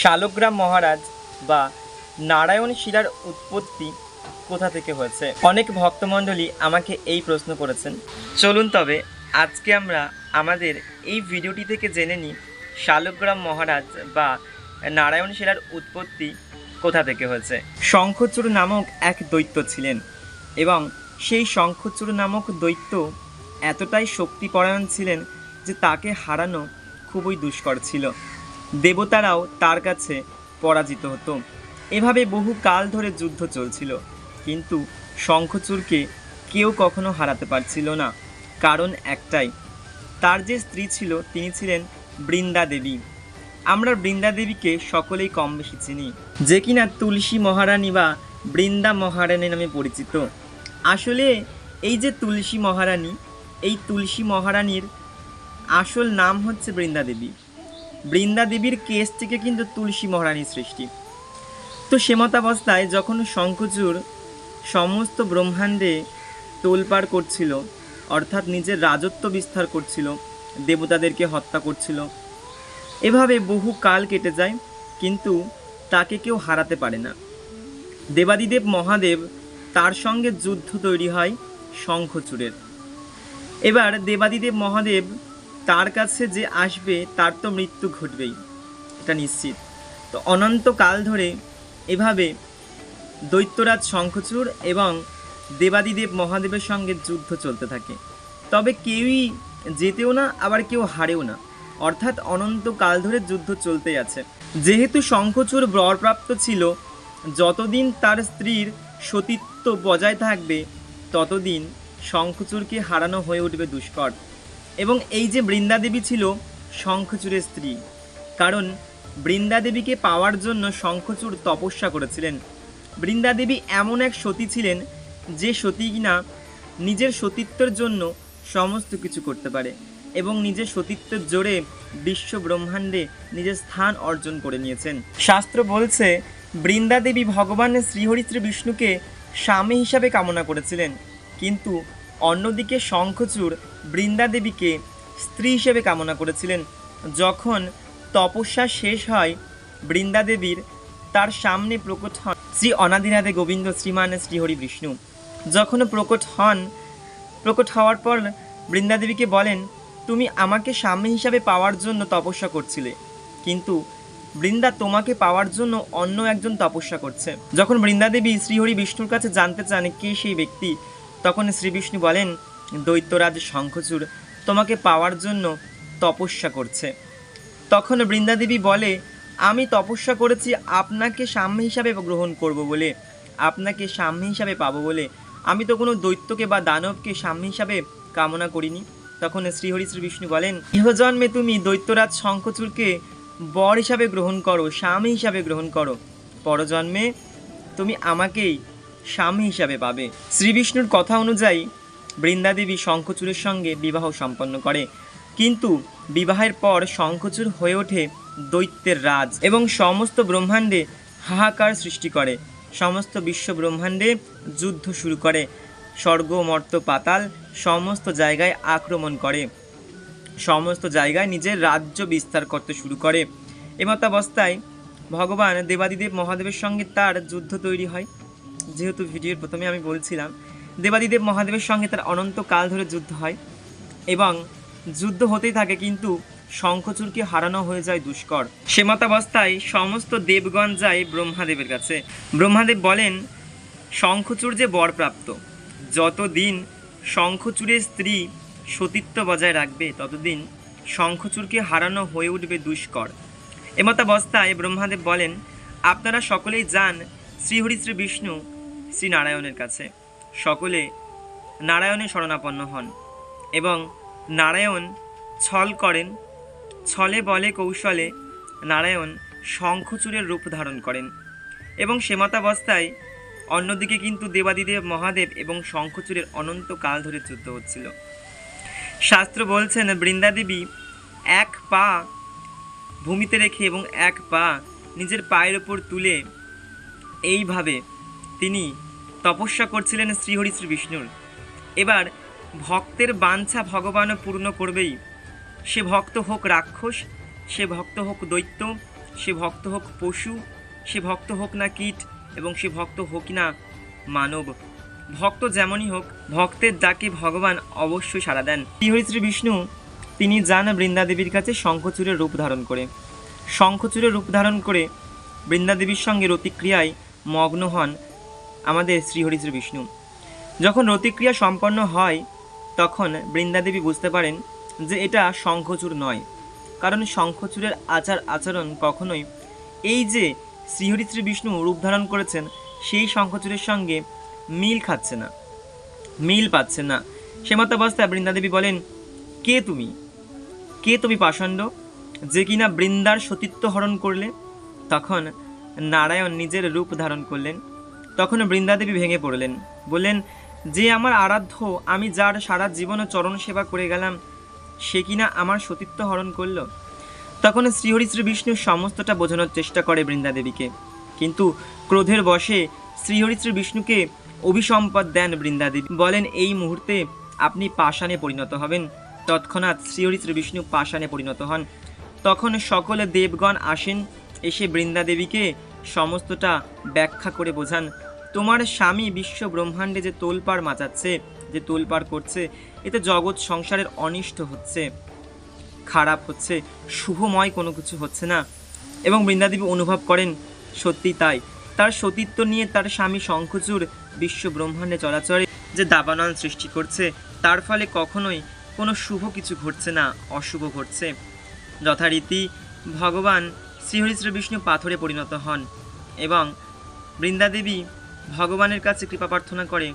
শালগ্রাম মহারাজ বা নারায়ণ শিলার উৎপত্তি কোথা থেকে হয়েছে? অনেক ভক্তমণ্ডলী আমাকে এই প্রশ্ন করেছেন। চলুন তবে, আজকে আমরা আমাদের এই ভিডিওটি থেকে জেনে নিই শালগ্রাম মহারাজ বা নারায়ণ শিলার উৎপত্তি কোথা থেকে হয়েছে। শঙ্খচূড় নামক এক দৈত্য ছিলেন এবং সেই শঙ্খচূড় নামক দৈত্য এতটাই শক্তিপরায়ণ ছিলেন যে তাকে হারানো খুবই দুষ্কর ছিল। দেবতারাও তার কাছে পরাজিত হতো। এভাবে বহু কাল ধরে যুদ্ধ চলছিল। কিন্তু শঙ্খচূড়কে কেউ কখনো হারাতে পারছিল না। কারণ একটাই, তার যে স্ত্রী ছিল তিনি ছিলেন বৃন্দা দেবী। আমরা বৃন্দা দেবীকে সকলেই কম বেশি চিনি, যে কিনা তুলসী মহারানী বা বৃন্দা মহারানী নামে পরিচিত। আসলে এই যে তুলসী মহারানী, এই তুলসী মহারানীর আসল নাম হচ্ছে বৃন্দা দেবী। বৃন্দা দেবীর কেস থেকে কিন্তু তুলসী মহারানীর সৃষ্টি। তো সেমতাবস্থায় যখন শঙ্খচূড় সমস্ত ব্রহ্মাণ্ডে তোলপাড় করছিল, অর্থাৎ নিজের রাজত্ব বিস্তার করছিল, দেবতাদেরকে হত্যা করছিল, এভাবে বহু কাল কেটে যায়, কিন্তু তাকে কেউ হারাতে পারে না। দেবাদিদেব মহাদেব তার সঙ্গে যুদ্ধ তৈরি হয় শঙ্খচূড়ের। এবার দেবাদিদেব মহাদেব তার কাছে যে আসবে, তার তো মৃত্যু ঘটবেই। এটা নিশ্চিত। তো অনন্তকাল ধরে এভাবে দৈত্যরাজ শঙ্খচূড় এবং দেবাদিদেব মহাদেবের সঙ্গে যুদ্ধ চলতে থাকে। তবে কেউই যেতেও না, আবার কেউ হারেও না। অর্থাৎ অনন্তকাল ধরে যুদ্ধ চলতেই আছে। যেহেতু শঙ্খচূড় বরপ্রাপ্ত ছিল, যতদিন তার স্ত্রীর সতীত্ব বজায় থাকবে, ততদিন শঙ্খচূড়কে হারানো হয়ে উঠবে দুষ্কর। এবং এই যে বৃন্দাদেবী ছিল শঙ্খচূড়ের স্ত্রী। কারণ বৃন্দাদেবীকে পাওয়ার জন্য শঙ্খচূড় তপস্যা করেছিলেন। বৃন্দাদেবী এমন এক সতী ছিলেন যে সতী কিনা নিজের সতীত্বের জন্য সমস্ত কিছু করতে পারে এবং নিজের সতীত্বের জোরে বিশ্ব ব্রহ্মাণ্ডে নিজের স্থান অর্জন করে নিয়েছেন। শাস্ত্র বলছে বৃন্দাদেবী ভগবান শ্রীহরি শ্রী বিষ্ণুকে স্বামী হিসাবে কামনা করেছিলেন। কিন্তু অন্যদিকে শঙ্খচূড় বৃন্দাদেবীকে স্ত্রী হিসেবে কামনা করেছিলেন। যখন তপস্যা শেষ হয়, বৃন্দাদেবীর তার সামনে প্রকট হন শ্রী অনাদিনাথে গোবিন্দ শ্রীমান শ্রীহরি বিষ্ণু। যখন প্রকট হন, প্রকট হওয়ার পর বৃন্দাদেবীকে বলেন, তুমি আমাকে স্বামী হিসাবে পাওয়ার জন্য তপস্যা করছিলে, কিন্তু বৃন্দা তোমাকে পাওয়ার জন্য অন্য একজন তপস্যা করছে। যখন বৃন্দাদেবী শ্রীহরি বিষ্ণুর কাছে জানতে চান কে সেই ব্যক্তি তখন শ্রীবিষ্ণু বলেন, দৈত্যরাজ শঙ্খচূড় তোমাকে পাওয়ার জন্য তপস্যা করছে। তখন বৃন্দাদেবী বলে, আমি তপস্যা করেছি, আপনাকে সাম্য হিসাবে গ্রহণ করব বলে, আপনাকে সাম্য হিসাবে পাবো বলে। আমি তো কোনো দৈত্যকে বা দানবকে স্বামী হিসাবে কামনা করিনি। তখন শ্রীহরি শ্রী বিষ্ণু বলেন, ইহজন্মে তুমি দৈত্যরাজ শঙ্খচূড়কে বর হিসাবে গ্রহণ করো স্বামী হিসাবে গ্রহণ করো। পরজন্মে তুমি আমাকেই স্বামী হিসাবে পাবে। শ্রীবিষ্ণুর কথা অনুযায়ী বৃন্দাদেবী শঙ্খচূড়ের সঙ্গে বিবাহ সম্পন্ন করে। কিন্তু বিবাহের পর শঙ্খচূড় হয়ে ওঠে দৈত্যের রাজ এবং সমস্ত ব্রহ্মাণ্ডে হাহাকার সৃষ্টি করে। সমস্ত বিশ্ব ব্রহ্মাণ্ডে যুদ্ধ শুরু করে। স্বর্গ, মর্ত, পাতাল সমস্ত জায়গায় আক্রমণ করে। সমস্ত জায়গায় নিজের রাজ্য বিস্তার করতে শুরু করে। এমতাবস্থায় ভগবান দেবাদিদেব মহাদেবের সঙ্গে তার যুদ্ধ তৈরি হয়। যেহেতু ভিডিওর প্রথমে আমি বলছিলাম, দেবাদিদেব মহাদেবের সঙ্গে তার অনন্তকাল ধরে যুদ্ধ হয় এবং যুদ্ধ হতেই থাকে কিন্তু শঙ্খচূড়কে হারানো হয়ে যায় দুষ্কর। সেমতাবস্থায় সমস্ত দেবগণ যায় ব্রহ্মাদেবের কাছে। ব্রহ্মাদেব বলেন, শঙ্খচূড় যে বরপ্রাপ্ত, যতদিন শঙ্খচূড়ের স্ত্রী সতীত্ব বজায় রাখবে, ততদিন শঙ্খচূড়কে হারানো হয়ে উঠবে দুষ্কর। এমতাবস্থায় ব্রহ্মাদেব বলেন, আপনারা সকলেই যান শ্রীহরি শ্রী বিষ্ণু শ্রী নারায়ণের কাছে। সকলে নারায়ণের শরণাপন্ন হন এবং নারায়ণ ছল করেন, ছলে বলে কৌশলে নারায়ণ শঙ্খচূড়ের রূপ ধারণ করেন এবং সেমতাবস্থায় অন্যদিকে কিন্তু দেবাদিদেব মহাদেব এবং শঙ্খচূড়ের অনন্ত কাল ধরে যুদ্ধ হচ্ছিল। শাস্ত্র বলছেন, বৃন্দাদেবী এক পা ভূমিতে রেখে এবং এক পা নিজের পায়ের ওপর তুলে এইভাবে তিনি তপস্যা করছিলেন শ্রীহরি শ্রী বিষ্ণুর। এবার ভক্তের বাঞ্ছা ভগবানও পূর্ণ করবেই। সে ভক্ত হোক রাক্ষস, সে ভক্ত হোক দৈত্য, সে ভক্ত হোক পশু, সে ভক্ত হোক না কীট এবং সে ভক্ত হোক না মানব। ভক্ত যেমনই হোক, ভক্তের ডাকে ভগবান অবশ্যই সাড়া দেন। শ্রীহরি শ্রী বিষ্ণু, তিনি যান বৃন্দাদেবীর কাছে শঙ্খচূড়ের রূপ ধারণ করে। শঙ্খচূড়ের রূপ ধারণ করে বৃন্দাদেবীর সঙ্গে রতিক্রিয়ায় মগ্ন হন। আমাদের শ্রীহরি শ্রী বিষ্ণু। যখন রতিক্রিয়া সম্পন্ন হয়, তখন বৃন্দাদেবী বুঝতে পারেন যে এটা শঙ্খচূড় নয়। কারণ শঙ্খচূড়ের আচার আচরণ কখনোই এই যে শ্রীহরি শ্রী বিষ্ণু রূপ ধারণ করেছেন, সেই শঙ্খচূড়ের সঙ্গে মিল খাচ্ছে না, মিল পাচ্ছে না। সে মতাবস্থায় বৃন্দাদেবী বলেন, কে তুমি? কে তুমি পাষণ্ড যে কিনা বৃন্দার সতীত্ব হরণ করলে? তখন নারায়ণ নিজের রূপ ধারণ করলেন। তখন বৃন্দাদেবী ভেঙে পড়লেন। বললেন, যে আমার আরাধ্য, আমি যার সারা জীবন চরণ সেবা করে গেলাম, সে কিনা আমার সতীত্ব হরণ করল? তখন শ্রীহরি শ্রী বিষ্ণু সমস্তটা বোঝানোর চেষ্টা করে বৃন্দাদেবীকে। কিন্তু ক্রোধের বশে শ্রীহরি শ্রী বিষ্ণুকে অভিসম্পদ দেন বৃন্দাদেবী। বলেন, এই মুহূর্তে আপনি পাষাণে পরিণত হবেন। তৎক্ষণাৎ শ্রীহরি শ্রী বিষ্ণু পাষাণে পরিণত হন। তখন সকলে দেবগণ আসেন, এসে বৃন্দাদেবীকে সমস্তটা ব্যাখ্যা করে বোঝান। তোমার স্বামী বিশ্ব ব্রহ্মাণ্ডে যে তোলপাড় মাচাচ্ছে, যে তোলপাড় করছে, এতে জগৎ সংসারের অনিষ্ট হচ্ছে, খারাপ হচ্ছে, শুভময় কোনো কিছু হচ্ছে না। এবং বৃন্দাদেবী অনুভব করেন সত্যি তাই। তার সতীত্ব নিয়ে তার স্বামী শঙ্খচূড় বিশ্ব ব্রহ্মাণ্ডে চলাচলে যে দাবানল সৃষ্টি করছে, তার ফলে কখনোই কোনো শুভ কিছু ঘটছে না, অশুভ ঘটছে। যথারীতি ভগবান শ্রীহরি শ্রী বিষ্ণু পাথরে পরিণত হন এবং বৃন্দাদেবী ভগবানের কাছে কৃপা প্রার্থনা করে,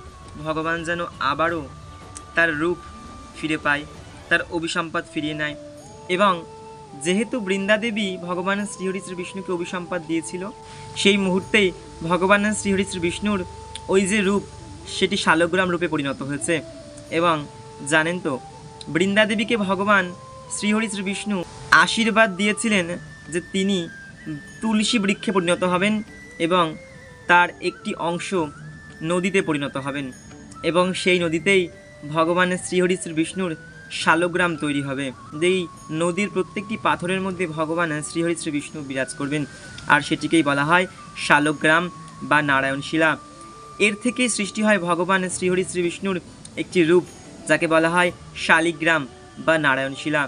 ভগবান যেন আবারও তার রূপ ফিরে পায়, তার অভিসম্পাদ ফিরিয়ে নেয়। এবং যেহেতু বৃন্দাদেবী ভগবানের শ্রীহরি শ্রী বিষ্ণুকে অভিসম্পাদ দিয়েছিল, সেই মুহূর্তেই ভগবানের শ্রীহরি শ্রী বিষ্ণুর ওই যে রূপ, সেটি শালগ্রাম রূপে পরিণত হয়েছে। এবং জানেন তো, বৃন্দাদেবীকে ভগবান শ্রীহরি শ্রী বিষ্ণু আশীর্বাদ দিয়েছিলেন যে তিনি তুলসী বৃক্ষে পরিণত হবেন এবং তার একটি অংশ নদীতে পরিণত হবেন এবং সেই নদীতেই ভগবানের শ্রীহরি শ্রী বিষ্ণুর শালগ্রাম তৈরি হবে। যেই নদীর প্রত্যেকটি পাথরের মধ্যে ভগবান শ্রীহরি শ্রী বিষ্ণু বিরাজ করবেন। আর সেটিকেই বলা হয় শালগ্রাম বা নারায়ণ শিলা এর থেকেই সৃষ্টি হয় ভগবান শ্রীহরি শ্রী বিষ্ণুর একটি রূপ, যাকে বলা হয় শালিগ্রাম বা নারায়ণ শিলা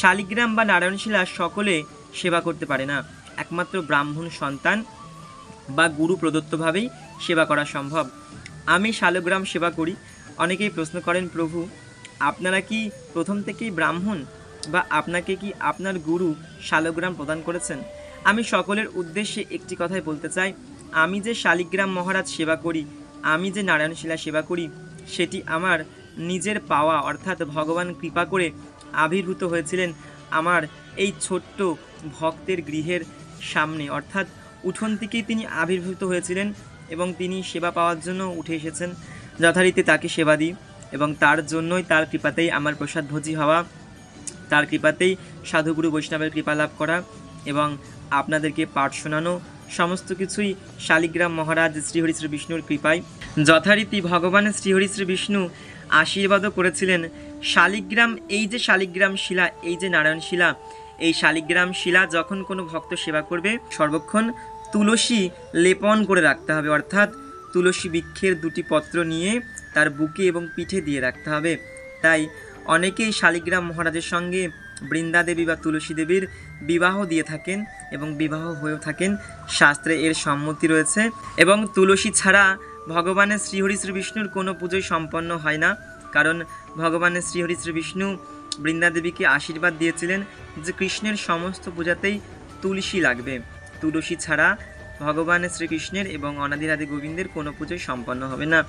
শালিগ্রাম বা নারায়ণ শিলা সকলে সেবা করতে পারে না। একমাত্র ব্রাহ্মণ সন্তান বা গুরু প্রদত্তভাবেই সেবা করা সম্ভব। আমি শালগ্রাম সেবা করি। অনেকেই প্রশ্ন করেন, প্রভু, আপনারা কি প্রথম থেকেই ব্রাহ্মণ বা আপনাকে কি আপনার গুরু শালগ্রাম প্রদান করেছেন? আমি সকলের উদ্দেশ্যে একটি কথাই বলতে চাই। আমি যে শালিগ্রাম মহারাজ সেবা করি, আমি যে নারায়ণশিলা সেবা করি, সেটি আমার নিজের পাওয়া, অর্থাৎ ভগবান কৃপা করে আবির্ভূত হয়েছিলেন আমার এই ছোট্ট ভক্তের গৃহের সামনে। অর্থাৎ উঠোন থেকেই তিনি আবির্ভূত হয়েছিলেন এবং তিনি সেবা পাওয়ার জন্য উঠে এসেছেন। যথারীতি তাকে সেবা দিই এবং তার জন্যই তার কৃপাতেই আমার প্রসাদ ভোজি হওয়া। তার কৃপাতেই সাধুগুরু বৈষ্ণবের কৃপা লাভ করা এবং আপনাদেরকে পাঠ শোনানো। সমস্ত কিছুই শালিগ্রাম মহারাজ শ্রীহরি শ্রী বিষ্ণুর কৃপায়। যথারীতি ভগবান শ্রীহরি শ্রী বিষ্ণু আশীর্বাদও করেছিলেন। শালিগ্রাম, এই যে শালিগ্রাম শিলা, এই যে নারায়ণ শিলা, এই শালিগ্রাম শিলা যখন কোনো ভক্ত সেবা করবে, সর্বক্ষণ তুলসী লেপন করে রাখতে হবে। অর্থাৎ তুলসী বৃক্ষের দুটি পত্র নিয়ে তার বুকে এবং পিঠে দিয়ে রাখতে হবে। তাই অনেকেই শালিগ্রাম মহারাজের সঙ্গে বৃন্দা দেবী বা তুলসী দেবীর বিবাহ দিয়ে থাকেন এবং বিবাহ হয়েও থাকেন। শাস্ত্রে এর সম্মতি রয়েছে এবং তুলসী ছাড়া ভগবানের শ্রীহরি শ্রী বিষ্ণুর কোনো পুজোই সম্পন্ন হয় না। কারণ ভগবানের শ্রীহরি শ্রী বিষ্ণু বৃন্দা দেবীকে আশীর্বাদ দিয়েছিলেন যে কৃষ্ণের সমস্ত পূজাতেই তুলসী লাগবে। তুলসী ছাড়া ভগবান শ্রীকৃষ্ণের এবং অনাদিরাদি গোবিন্দের কোনো পুজোই সম্পন্ন হবে না।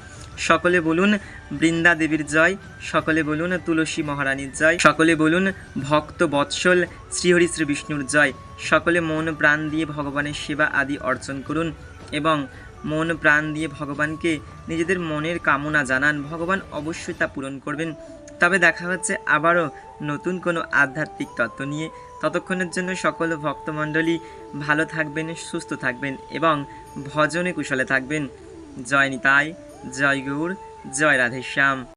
সকলে বলুন, বৃন্দা দেবীর জয়। সকলে বলুন, তুলসী মহারানীর জয়। সকলে বলুন, ভক্ত বৎসল, শ্রীহরি শ্রী বিষ্ণুর জয়। সকলে মন প্রাণ দিয়ে ভগবানের সেবা আদি অর্জন করুন এবং মন প্রাণ দিয়ে ভগবানকে নিজেদের মনের কামনা জানান। ভগবান অবশ্যই তা পূরণ করবেন। তবে দেখা হচ্ছে আবারও নতুন কোনো আধ্যাত্মিক তত্ত্ব নিয়ে। ততক্ষণের জন্য সকল ভক্তমণ্ডলী ভালো থাকবেন, সুস্থ থাকবেন এবং ভজনে কুশলে থাকবেন। জয় নিতাই, জয় গৌর, জয় রাধেশ্যাম।